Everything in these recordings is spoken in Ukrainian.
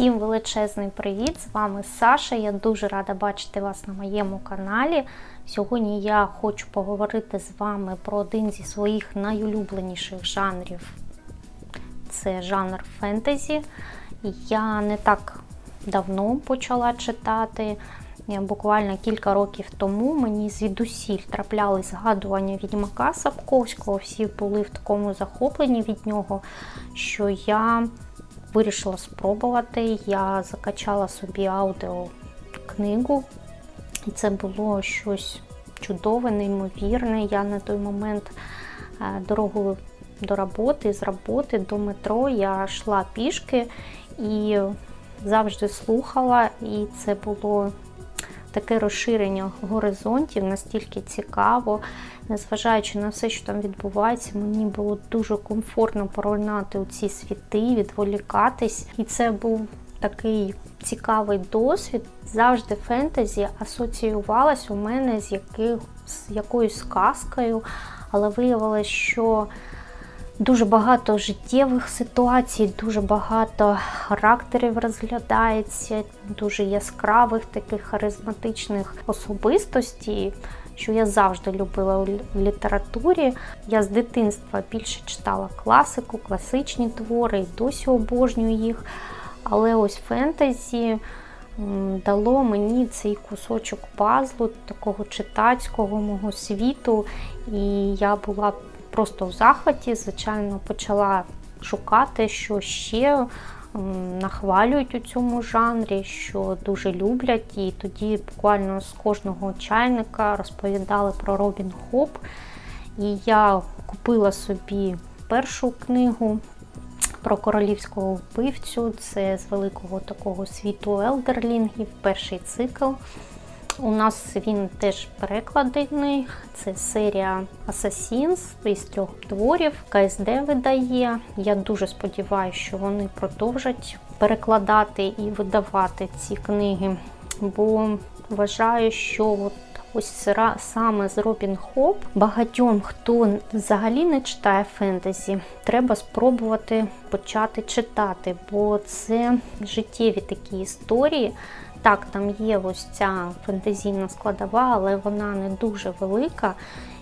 Всім величезний привіт! З вами Саша. Я дуже рада бачити вас на моєму каналі. Сьогодні я хочу поговорити з вами про один зі своїх найулюбленіших жанрів. Це жанр фентезі. Я не так давно почала читати. Буквально кілька років тому мені звідусіль трапляли згадування відьмака Сапковського. Всі були в такому захопленні від нього, що я вирішила спробувати. Я закачала собі аудіокнигу, і це було щось чудове, неймовірне. Я на той момент дорогу до роботи, з роботи до метро я йшла пішки і завжди слухала, і це було таке розширення горизонтів, настільки цікаво, незважаючи на все, що там відбувається, мені було дуже комфортно поринати у ці світи, відволікатись. І це був такий цікавий досвід. Завжди фентезі асоціювалась у мене з, яких, з якоюсь сказкою, але виявилось, що Дуже багато життєвих ситуацій, дуже багато характерів розглядається, дуже яскравих таких харизматичних особистостей, що я завжди любила у літературі. Я з дитинства більше читала класику, класичні твори, і досі обожнюю їх. Але ось фентезі дало мені цей кусочок пазлу, такого читацького мого світу, і я була просто в захваті, звичайно, почала шукати, що ще нахвалюють у цьому жанрі, що дуже люблять. І тоді буквально з кожного чайника розповідали про Робін Хоп. І я купила собі першу книгу про королівського вбивцю. Це з великого такого світу Елдерлінгів, перший цикл. У нас він теж перекладений. Це серія Assassins із трьох творів. КСД видає. Я дуже сподіваюся, що вони продовжать перекладати і видавати ці книги, бо вважаю, що от Ось саме з Робін Хоп багатьом, хто взагалі не читає фентезі, треба спробувати почати читати, бо це життєві такі історії. Так, там є ось ця фантазійна складова, але вона не дуже велика.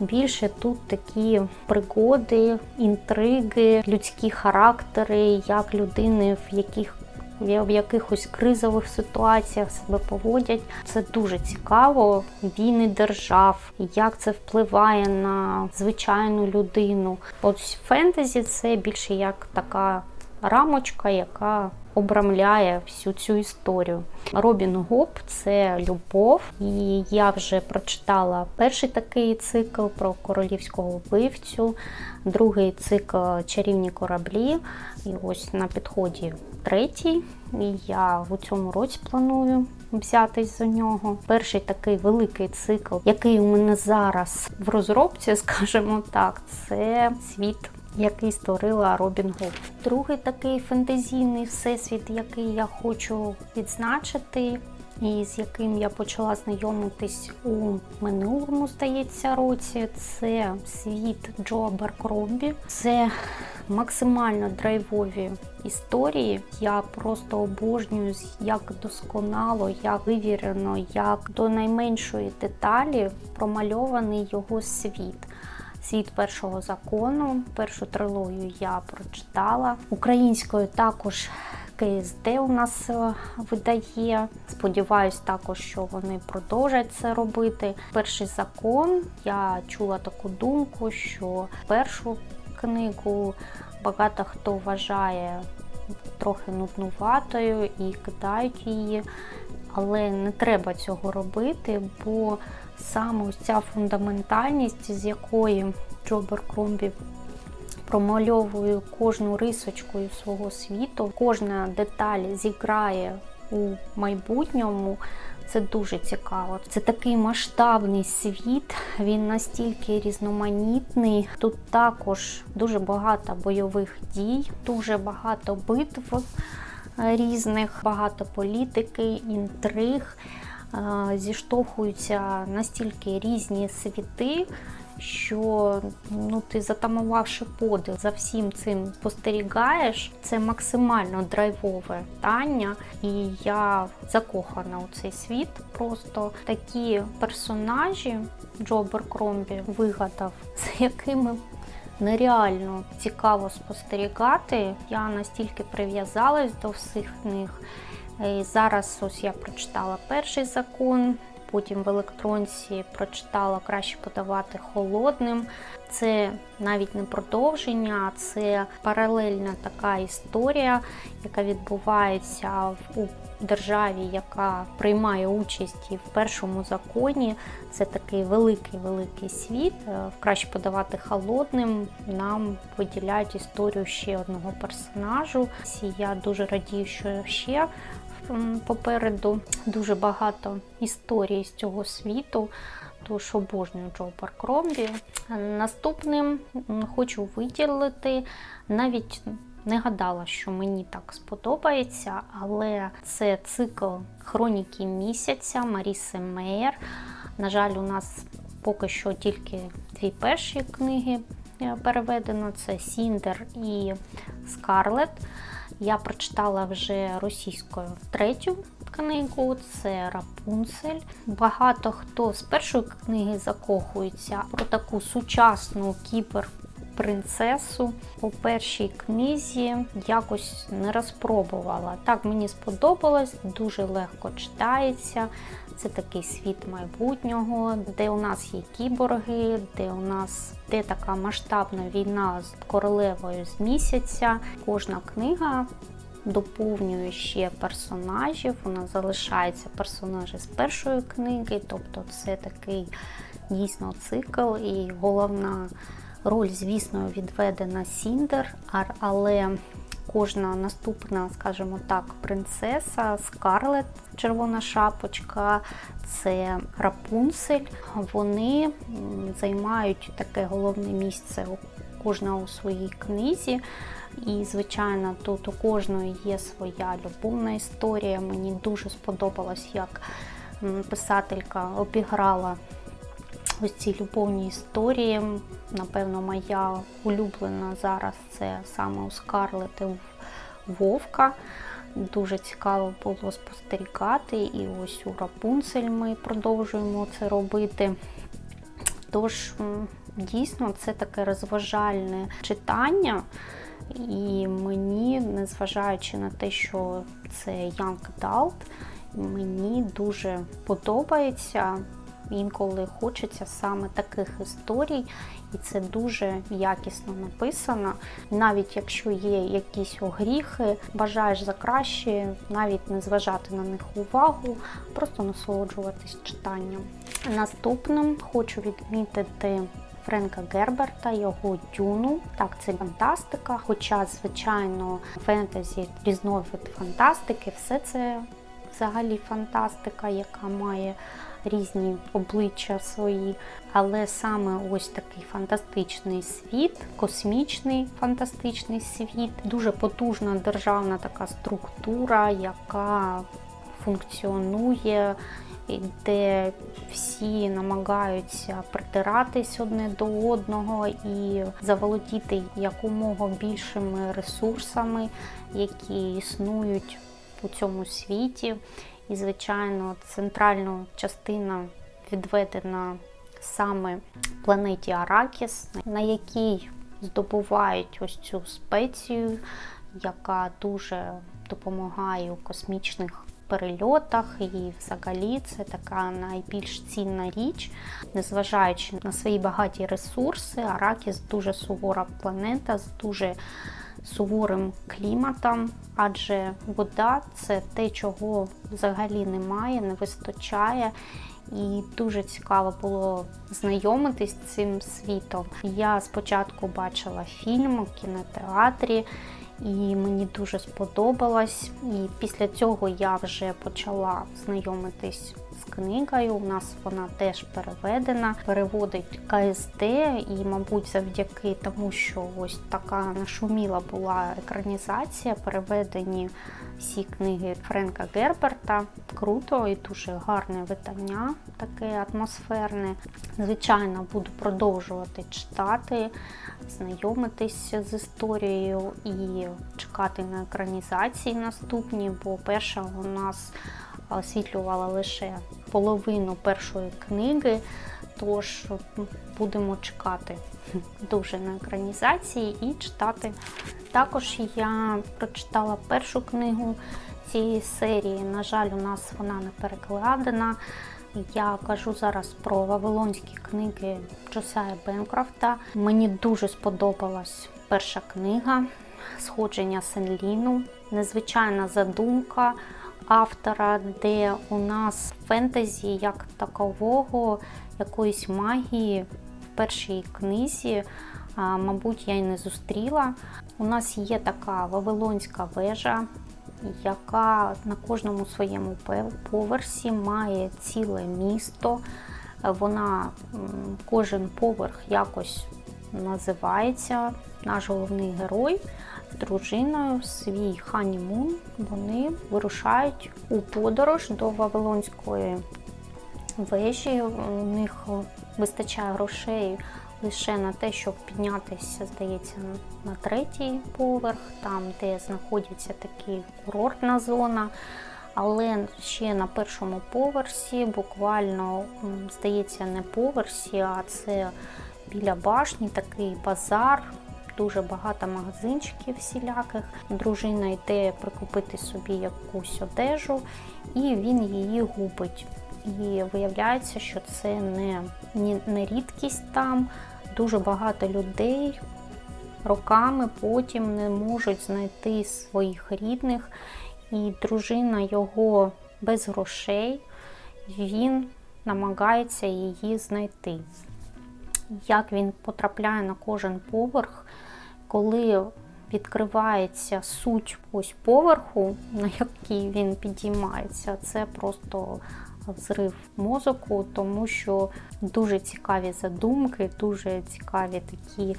Більше тут такі пригоди, інтриги, людські характери, як людини в яких в якихось кризових ситуаціях себе поводять. Це дуже цікаво. Війни держав, як це впливає на звичайну людину. От фентезі це більше як така рамочка, яка обрамляє всю цю історію. Робін Гоп це любов, і я вже прочитала перший такий цикл про королівського вбивцю, другий цикл Чарівні кораблі. І ось на підході третій. І я в цьому році планую взятись за нього. Перший такий великий цикл, який у мене зараз в розробці, скажімо так, це світ який створила Робін Гуд. Другий такий фентезійний всесвіт, який я хочу відзначити, і з яким я почала знайомитись у минулому, здається, році, це світ Джо Беркромбі. Це максимально драйвові історії. Я просто обожнюю, як досконало, як вивірено, як до найменшої деталі промальований його світ. Світ першого закону. Першу трилогію я прочитала. Українською також КСД у нас е, видає. Сподіваюсь, також, що вони продовжать це робити. Перший закон я чула таку думку, що першу книгу багато хто вважає трохи нуднуватою і кидають її. Але не треба цього робити, бо саме ось ця фундаментальність, з якої Джобер Кромбі промальовує кожну рисочку свого світу, кожна деталь зіграє у майбутньому. Це дуже цікаво. Це такий масштабний світ, він настільки різноманітний. Тут також дуже багато бойових дій, дуже багато битв різних, багато політики, інтриг. Зіштовхуються настільки різні світи, що ну ти затамувавши подих, за всім цим спостерігаєш. Це максимально драйвове питання, і я закохана у цей світ. Просто такі персонажі Джо Беркромбі вигадав, з якими нереально цікаво спостерігати. Я настільки прив'язалась до всіх них. І зараз ось я прочитала перший закон, потім в електронці прочитала краще подавати холодним. Це навіть не продовження, а це паралельна така історія, яка відбувається у державі, яка приймає участь і в першому законі. Це такий великий-великий світ. Е, Краще подавати холодним. Нам виділяють історію ще одного персонажу. Я дуже радію, що ще попереду дуже багато історій з цього світу. Тож обожнюю Джо Паркромбі. Наступним хочу виділити навіть не гадала, що мені так сподобається, але це цикл Хроніки місяця Маріси Мейер. На жаль, у нас поки що тільки дві перші книги е, переведено: це Сіндер і Скарлет. Я прочитала вже російською третю книгу, це Рапунцель. Багато хто з першої книги закохується про таку сучасну кіберпринцесу. У першій книзі якось не розпробувала. Так мені сподобалось, дуже легко читається. Це такий світ майбутнього, де у нас є кіборги, де у нас де така масштабна війна з королевою з місяця. Кожна книга доповнює ще персонажів. Вона залишається персонажі з першої книги, тобто це такий дійсно цикл, і головна роль, звісно, відведена Сіндер, але кожна наступна, скажімо так, принцеса Скарлет, червона шапочка, це Рапунцель. Вони займають таке головне місце у кожна у своїй книзі. І, звичайно, тут у кожної є своя любовна історія. Мені дуже сподобалось, як писателька обіграла ось ці любовні історії. Напевно, моя улюблена зараз це саме у Скарлет і в Вовка. Дуже цікаво було спостерігати, і ось у Рапунцель ми продовжуємо це робити. Тож, дійсно, це таке розважальне читання. І мені, незважаючи на те, що це Young Adult, мені дуже подобається. Інколи хочеться саме таких історій, і це дуже якісно написано. Навіть якщо є якісь огріхи, бажаєш за краще, навіть не зважати на них увагу, просто насолоджуватись читанням. Наступним хочу відмітити Френка Герберта, його дюну. Так, це фантастика. Хоча, звичайно, фентезі, різновид фантастики, все це взагалі фантастика, яка має різні обличчя свої. Але саме ось такий фантастичний світ, космічний фантастичний світ, дуже потужна державна така структура, яка функціонує де всі намагаються притиратись одне до одного і заволодіти якомога більшими ресурсами, які існують у цьому світі. І, звичайно, центральна частина відведена саме планеті Аракіс, на якій здобувають ось цю спецію, яка дуже допомагає у космічних перельотах, і взагалі це така найбільш цінна річ, незважаючи на свої багаті ресурси, Аракіс дуже сувора планета з дуже суворим кліматом, адже вода це те, чого взагалі немає, не вистачає. І дуже цікаво було знайомитись з цим світом. Я спочатку бачила фільм у кінотеатрі, і мені дуже сподобалось. І після цього я вже почала знайомитись з книгою. У нас вона теж переведена, переводить КСД, і, мабуть, завдяки тому, що ось така нашуміла була екранізація, переведені всі книги Френка Герберта. Круто і дуже гарне видання, таке атмосферне. Звичайно, буду продовжувати читати, знайомитися з історією і чекати на екранізації наступні, бо перша у нас освітлювала лише половину першої книги. Тож будемо чекати дуже на екранізації і читати. Також я прочитала першу книгу цієї серії. На жаль, у нас вона не перекладена. Я кажу зараз про Вавилонські книги Джосая Бенкрофта. Мені дуже сподобалась перша книга Сходження Сенліну, незвичайна задумка автора, де у нас фентезі як такового, якоїсь магії в першій книзі, мабуть, я й не зустріла. У нас є така Вавилонська вежа, яка на кожному своєму поверсі має ціле місто. Вона кожен поверх якось називається. Наш головний герой дружиною свій ханімун. Вони вирушають у подорож до Вавилонської вежі. У них вистачає грошей лише на те, щоб піднятися, здається, на третій поверх, там, де знаходиться така курортна зона. Але ще на першому поверсі, буквально, здається, не поверсі, а це біля башні такий базар. Дуже багато магазинчиків всіляких. Дружина йде прикупити собі якусь одежу, і він її губить. І виявляється, що це не, не рідкість там. Дуже багато людей роками потім не можуть знайти своїх рідних, і дружина його без грошей, він намагається її знайти. Як він потрапляє на кожен поверх, коли відкривається суть ось поверху, на який він підіймається, це просто взрив мозоку, тому що дуже цікаві задумки, дуже цікаві такі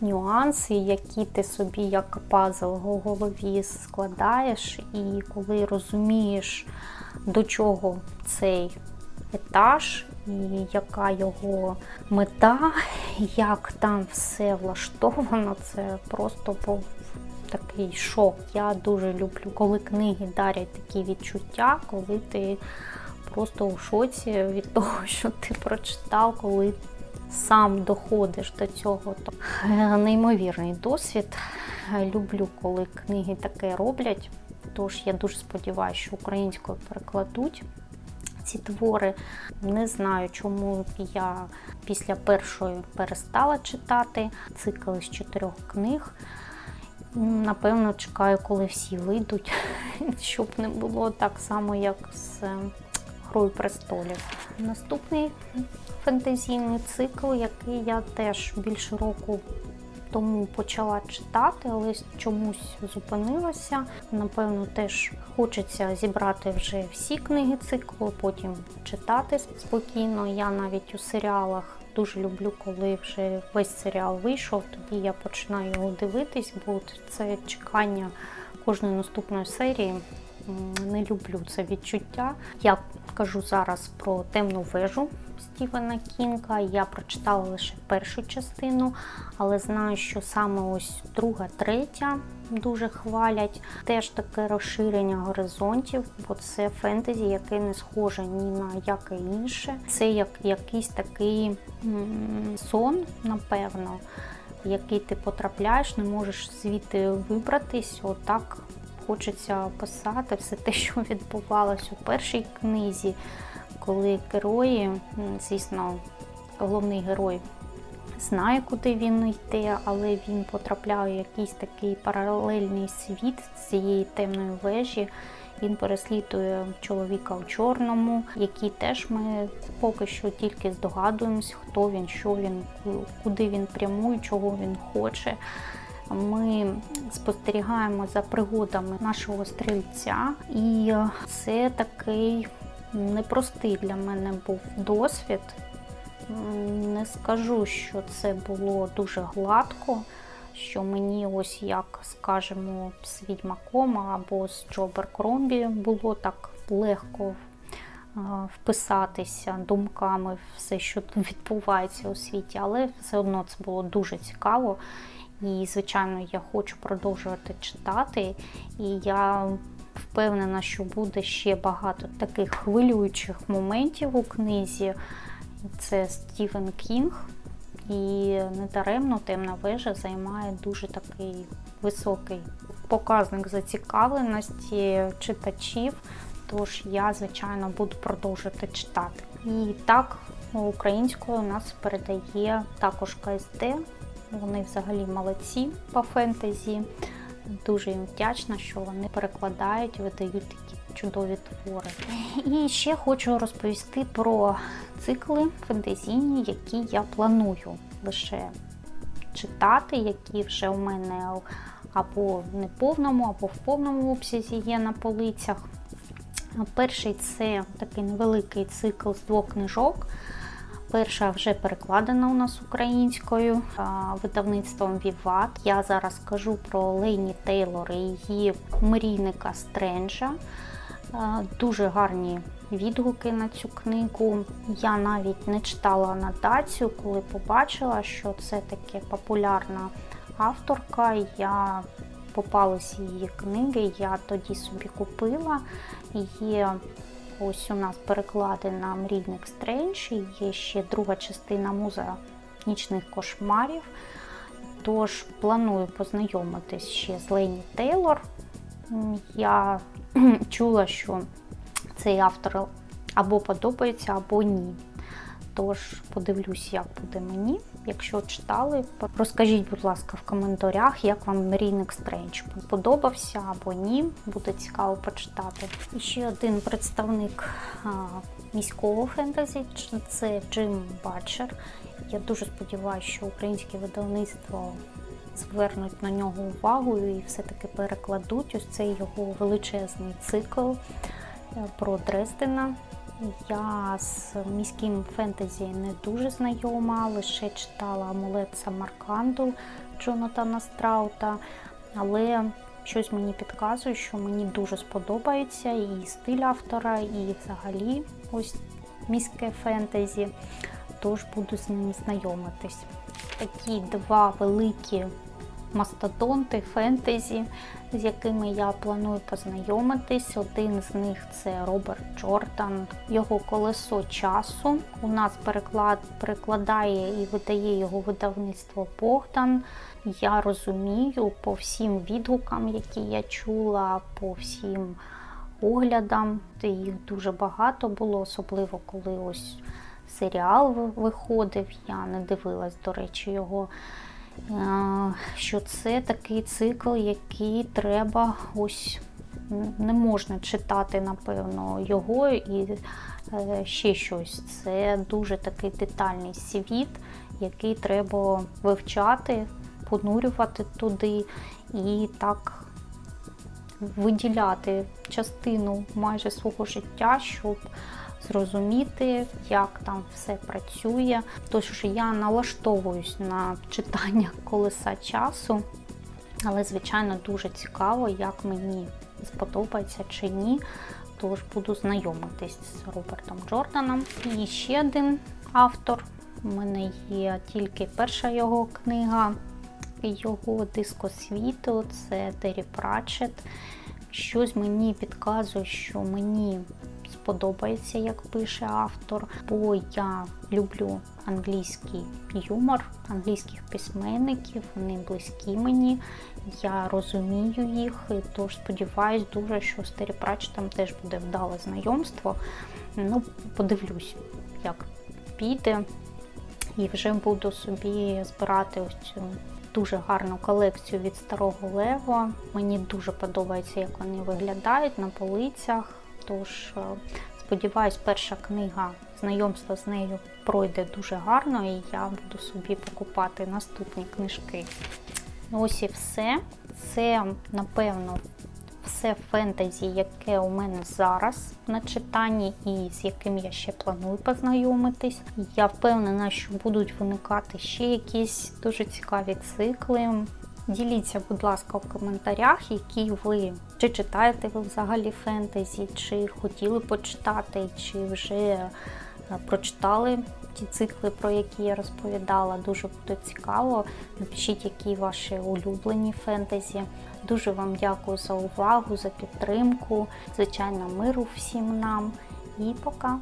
нюанси, які ти собі як пазл в голові складаєш, і коли розумієш, до чого цей етаж. І яка його мета, як там все влаштовано, це просто був такий шок. Я дуже люблю, коли книги дарять такі відчуття, коли ти просто у шоці від того, що ти прочитав, коли сам доходиш до цього. Е, неймовірний досвід. Люблю, коли книги таке роблять. Тож я дуже сподіваюся, що українською перекладуть ці твори. Не знаю, чому я після першої перестала читати цикл з чотирьох книг. Напевно, чекаю, коли всі вийдуть, щоб не було так само, як з Грою престолів. Наступний фентезійний цикл, який я теж більше року тому почала читати, але чомусь зупинилася. Напевно, теж хочеться зібрати вже всі книги циклу, потім читати спокійно. Я навіть у серіалах дуже люблю, коли вже весь серіал вийшов, тоді я починаю його дивитись, бо це чекання кожної наступної серії не люблю це відчуття. Я кажу зараз про темну вежу Стівена Кінга. Я прочитала лише першу частину, але знаю, що саме ось друга, третя дуже хвалять. Теж таке розширення горизонтів, бо це фентезі, яке не схоже ні на яке інше. Це як якийсь такий сон, напевно. Який ти потрапляєш, не можеш звідти вибратись, отак хочеться описати все те, що відбувалося у першій книзі, коли герої, звісно, головний герой знає, куди він йде, але він потрапляє в якийсь такий паралельний світ цієї темної вежі. Він переслідує чоловіка у чорному, який теж ми поки що тільки здогадуємось, хто він, що він, куди він прямує, чого він хоче ми спостерігаємо за пригодами нашого стрільця, і це такий непростий для мене був досвід. Не скажу, що це було дуже гладко, що мені ось як, скажімо, з відьмаком або з Джобер Кромбі було так легко е, вписатися думками в все, що відбувається у світі, але все одно це було дуже цікаво. І, звичайно, я хочу продовжувати читати, і я впевнена, що буде ще багато таких хвилюючих моментів у книзі. Це Стівен Кінг, і недаремно темна вежа займає дуже такий високий показник зацікавленості читачів. Тож я, звичайно, буду продовжувати читати. І так, українською нас передає також КСД. Вони взагалі молодці по фентезі. Дуже їм вдячна, що вони перекладають, видають такі чудові твори. І ще хочу розповісти про цикли фентезійні, які я планую лише читати, які вже у мене або в неповному, або в повному обсязі є на полицях. Перший це такий невеликий цикл з двох книжок. Перша вже перекладена у нас українською видавництвом Віват. Я зараз кажу про Лейні Тейлор і її мрійника Стренджа. Дуже гарні відгуки на цю книгу. Я навіть не читала анотацію, коли побачила, що це таке популярна авторка. Я попалась її книги, я тоді собі купила. Є ось у нас перекладена Мрійник Стрендж, і є ще друга частина музея нічних кошмарів. Тож планую познайомитись ще з Лені Тейлор. Я чула, що цей автор або подобається, або ні. Тож подивлюсь, як буде мені. Якщо читали, розкажіть, будь ласка, в коментарях, як вам Мрійник Стрендж подобався або ні. Буде цікаво почитати. І ще один представник міського фентезі це Джим Батчер. Я дуже сподіваюся, що українське видавництво звернуть на нього увагу і все-таки перекладуть ось цей його величезний цикл про Дрездена. Я з міським фентезі не дуже знайома, лише читала амулет Самарканду Джонатана Страута, але щось мені підказує, що мені дуже сподобається і стиль автора, і взагалі ось міське фентезі, тож буду з ним знайомитись. Такі два великі мастодонти фентезі, з якими я планую познайомитись. Один з них це Роберт Джордан, його колесо часу. У нас переклад перекладає і видає його видавництво Богдан. Я розумію по всім відгукам, які я чула, по всім оглядам. Їх дуже багато було, особливо коли ось серіал виходив. Я не дивилась, до речі, його що це такий цикл, який треба ось не можна читати, напевно, його і е, ще щось. Це дуже такий детальний світ, який треба вивчати, понурювати туди і так виділяти частину майже свого життя, щоб зрозуміти, як там все працює. Тож я налаштовуюсь на читання колеса часу, але, звичайно, дуже цікаво, як мені сподобається чи ні. Тож буду знайомитись з Робертом Джорданом. І ще один автор. У мене є тільки перша його книга, його дискосвіту це Террі Пратчет. Щось мені підказує, що мені сподобається, як пише автор, бо я люблю англійський юмор, англійських письменників, вони близькі мені, я розумію їх, тож сподіваюсь дуже, що з Террі Пратчетом теж буде вдале знайомство. Ну, подивлюсь, як піде. І вже буду собі збирати ось цю дуже гарну колекцію від старого Лева. Мені дуже подобається, як вони виглядають на полицях. Тож, е, сподіваюсь, перша книга знайомство з нею пройде дуже гарно, і я буду собі покупати наступні книжки. Ось і все. Це, напевно, все фентезі, яке у мене зараз на читанні, і з яким я ще планую познайомитись. Я впевнена, що будуть виникати ще якісь дуже цікаві цикли. Діліться, будь ласка, в коментарях, які ви чи читаєте ви взагалі фентезі, чи хотіли почитати, чи вже е, прочитали ті цикли, про які я розповідала. Дуже буде цікаво. Напишіть, які ваші улюблені фентезі. Дуже вам дякую за увагу, за підтримку. Звичайно, миру всім нам і пока!